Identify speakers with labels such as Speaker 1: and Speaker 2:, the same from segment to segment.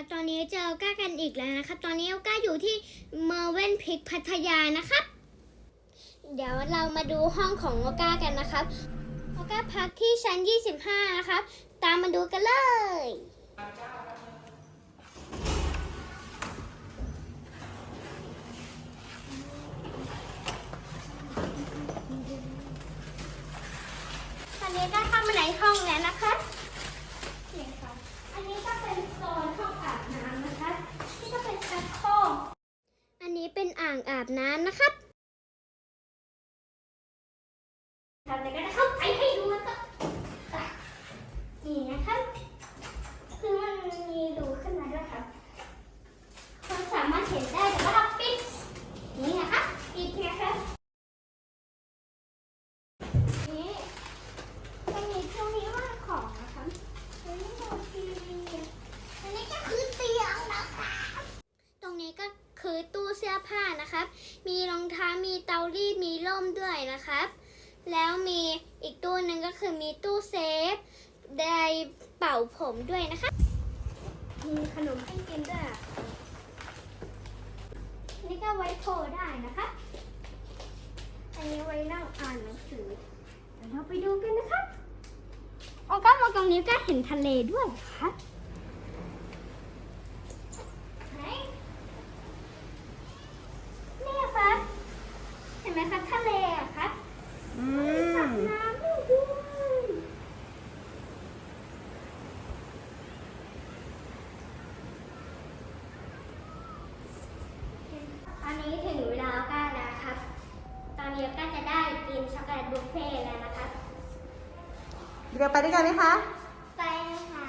Speaker 1: ับตอนนี้เจอก้ากันอีกแล้วนะครับ ตอนนี้ก้าอยู่ที่เมอร์เวนพิกพัทยานะครับ เดี๋ยวเรามาดูห้องของโอก้ากันนะครับโอก้าพักที่ชั้น 25 นะครับ ตามมาดูกันเลยตอนนี้ก็เข้ามาในห้องแล้วนะคะนี่ค่ะอันนี้ก็เป็นโซนห้องอาบน้ำนะคะ นี่ก็เป็นชักโครกอันนี้เป็นอ่างอาบน้ำนะครับ ทำเลยก็จะเข้าไปให้ดูนะครับอะนี่นะครับ คือมันมีรูขึ้นมาด้วยครับคนสามารถเห็นได้แต่ว่าเราปิดนี่นะคะปิดนะครับนี่อันนี้ตรงนี้ว่างของนะคะอันนี้โมทีวีอันนี้ก็คือเตียงนะคะตรงนี้ก็คือตู้เสื้อผ้านะครับ มีรองเท้ามีเตารีดมีร่มด้วยนะครับ แล้วมีอีกตู้หนึ่งก็คือมีตู้เซฟ ได้เป่าผมด้วยนะคะ มีขนมให้กินด้วยอะนี่ก็ไว้โทรได้นะคะ อันนี้ไว้นั่งอ่านหนังสือเดี๋ยวเราไปดูกันนะครับโอ้ก็มองตรงนี้ก็เห็นทะเลด้วยครับไหนนี่ครับ เห็นไหมครับทะเลอะครับ
Speaker 2: อื
Speaker 1: สระ
Speaker 2: ม
Speaker 1: น้ำด้วยด้วย อันนี้ถึงเวลาก้าแล้วครับ ตอนนี้ก้าจะได้กินช็อกโกแลตบุฟเฟ่ต์แล้วนะครับ
Speaker 2: เดี๋ยวไปด้วยกันไหมคะ
Speaker 1: ไปเลยค่ะ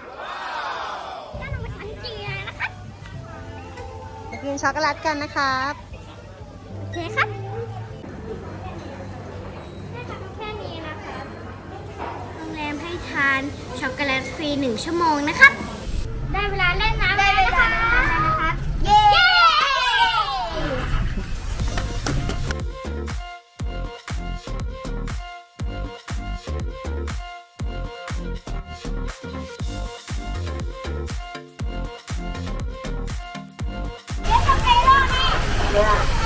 Speaker 1: ก้าลงมาชั้นจีแล้วนะครับ
Speaker 2: ไปกินช็อกโกแลตกันนะครับ
Speaker 1: โอเคครับได้ค่ะแค่นี้นะครับโรงแรมให้ทานช็อกโกแลตฟรีหนึ่งชั่วโมงนะครับ ได้เวลาเล่นน้ำ แ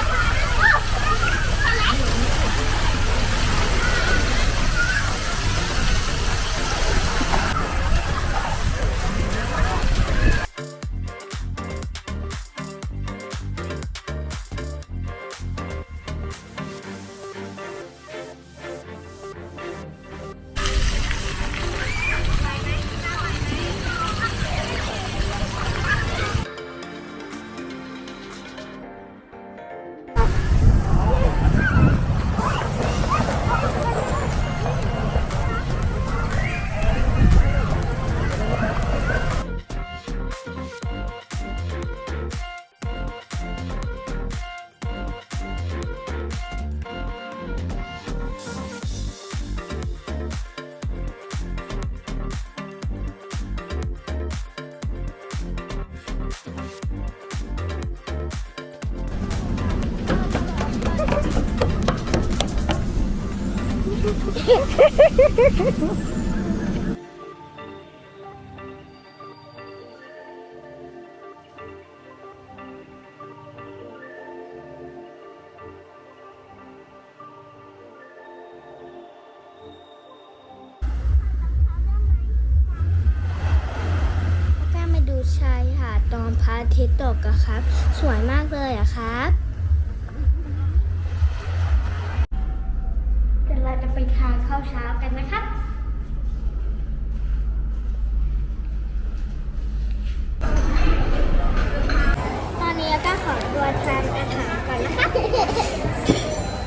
Speaker 1: ชายหาดตอนพระอาทิตย์ตกอะครับ สวยมากเลยอะครับ จะไปทานข้าวเช้ากันนะครับ ตอนนี้ก็ขอตัวทานอาหารก่อนนะคะ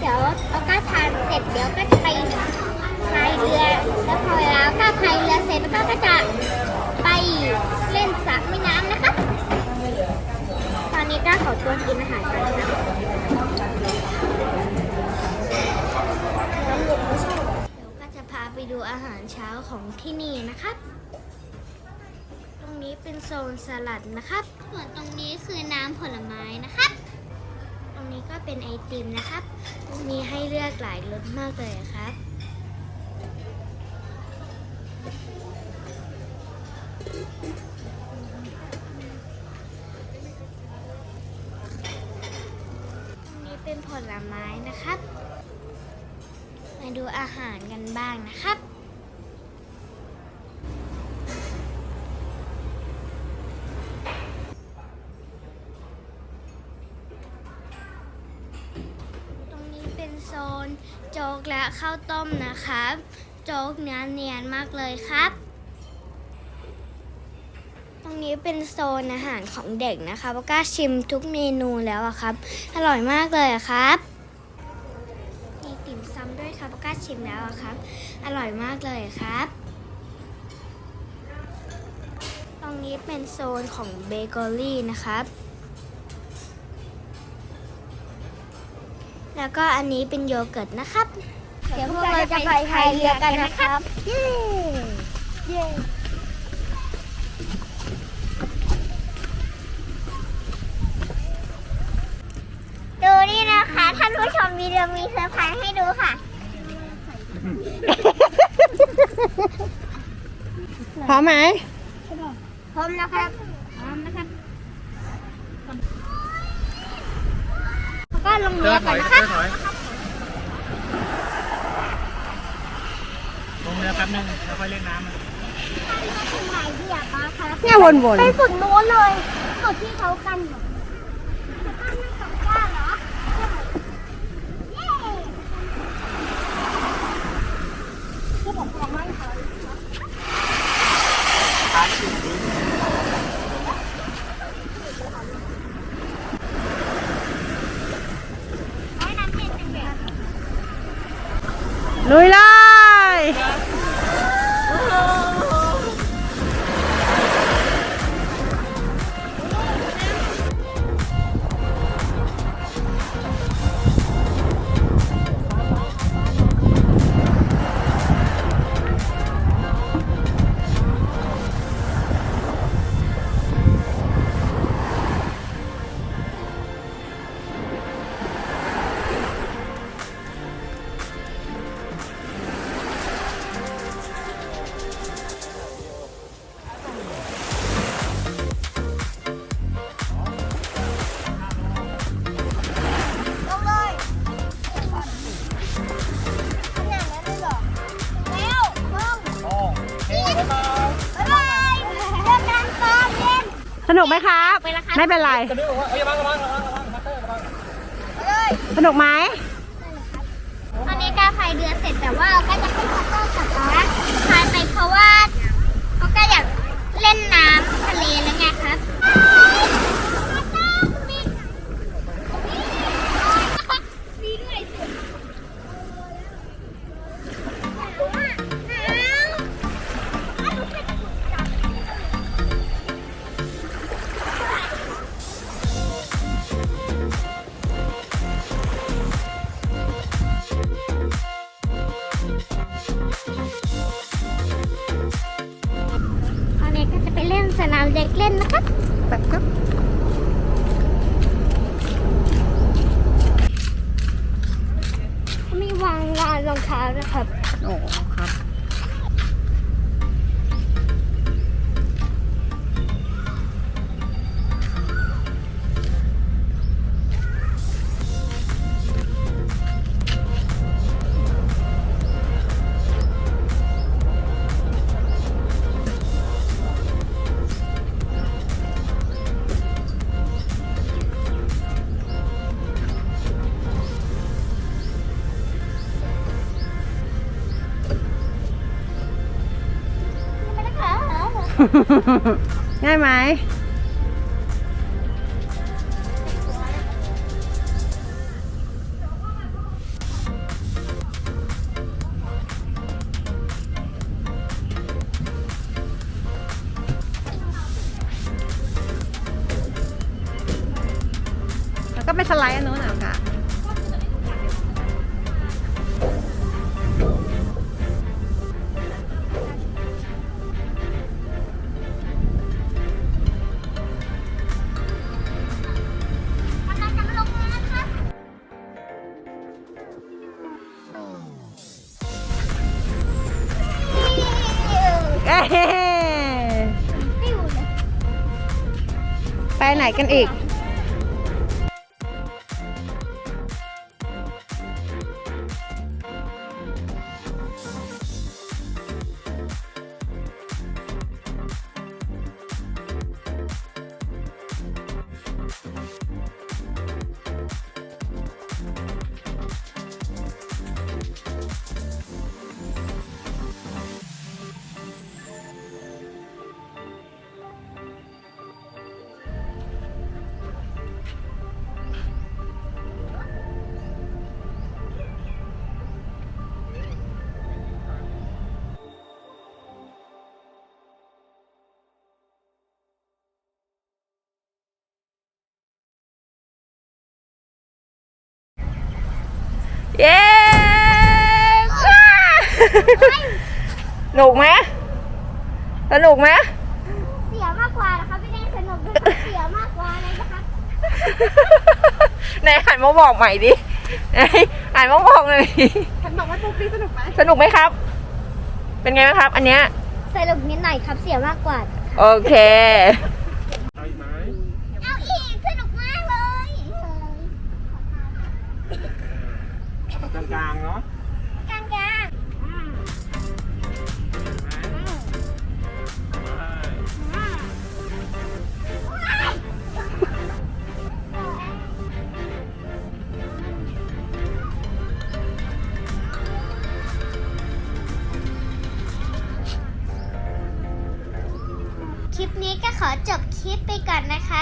Speaker 1: เดี๋ยวเอาก็ทานเสร็จเดี๋ยวก็จะไปพายเรือ แล้วพอแล้วก็พายเรือเสร็จแล้วก็จะไปเล่นสระว่ายน้ำนะคะ ตอนนี้ก็ขอตัวกินอาหารก่อนนะคะเดี๋ยวก็จะพา ไปดูอาหารเช้าของที่นี่นะครับ ตรงนี้เป็นโซนสลัดนะครับ ส่วนตรงนี้คือน้ำผลไม้นะครับ ตรงนี้ก็เป็นไอติมนะครับ มีให้เลือกหลายรสมากเลยครับ บ้างนะครับ ตรงนี้เป็นโซนโจ๊กและข้าวต้มนะครับ โจ๊กเนื้อเนียนมากเลยครับ ตรงนี้เป็นโซนอาหารของเด็กนะคะปาก้าชิมทุกเมนูแล้วอะครับ อร่อยมากเลยอะครับ ครับปาก้าชิมแล้วอะครับ อร่อยมากเลยครับ ตรงนี้เป็นโซนของเบเกอรี่นะครับ แล้วก็อันนี้เป็นโยเกิร์ตนะครับ เดี๋ยวพวกเราจะไปพายเรือกันนะครับ เย้เย้ดูนี่นะคะ ท่านผู้ชมมีเรือมีเซอร์ไพรส์ให้ดูค่ะ
Speaker 2: พร้อมไหม
Speaker 1: พร้อมแล้วครับ พร้อมนะครับแล้วก็ลง
Speaker 3: เจ
Speaker 1: เรือ
Speaker 3: อถ
Speaker 1: กั
Speaker 3: อนย
Speaker 1: นะ
Speaker 3: เจ
Speaker 1: คะ
Speaker 3: อถอยลงเรือแป๊บนึงแล้วค่อยเล่นน้ำมัน
Speaker 1: ไหนที่อยากมาครับ
Speaker 2: เนี่ยวน
Speaker 1: ไปสุดนู้นเลยสุดที่เขากันอยู่ น
Speaker 2: สนุกไหมครับ
Speaker 1: ไปแล้วครับ
Speaker 2: ไม่เป็นไร
Speaker 3: กระดึ๊บบอกว่าเอ้ยระวังระวังระวังระวังระวังระวัง
Speaker 1: ไปเลย
Speaker 2: สนุกไหม
Speaker 1: ตอนนี้การพายเรือเสร็จแต่ว่าเราก็จะให้พัตเตอร์กับนะพายไปเพราะว่าเขาก็อยากเล่นน้ำทะเลแล้วไงครับ นรองเท้านะครับ
Speaker 2: โอ้ครับ ง่ายไหมแล้วก็ไปสไลด์อันนู้นอะ
Speaker 1: กัน
Speaker 2: อีก
Speaker 4: เย้ว้าหนุกไหมสนุกไหม
Speaker 1: เสียมากกว่านะคะไม่ได้สนุกด้วยเสียมากกว่าเลยนะคะ
Speaker 4: ไหนหันมาบอกใหม่ดิไหนหันมาบอกเลย
Speaker 1: ฉันบอกว่าปุ๊กปี้สนุกไหม
Speaker 4: สนุกไหมครับ เป็นไงบ้างครับ อันเนี้ย
Speaker 1: สนุกนิดหน่อยครับเสียมากกว่า
Speaker 4: โอเค
Speaker 1: ขอจบคลิปไปก่อนนะคะ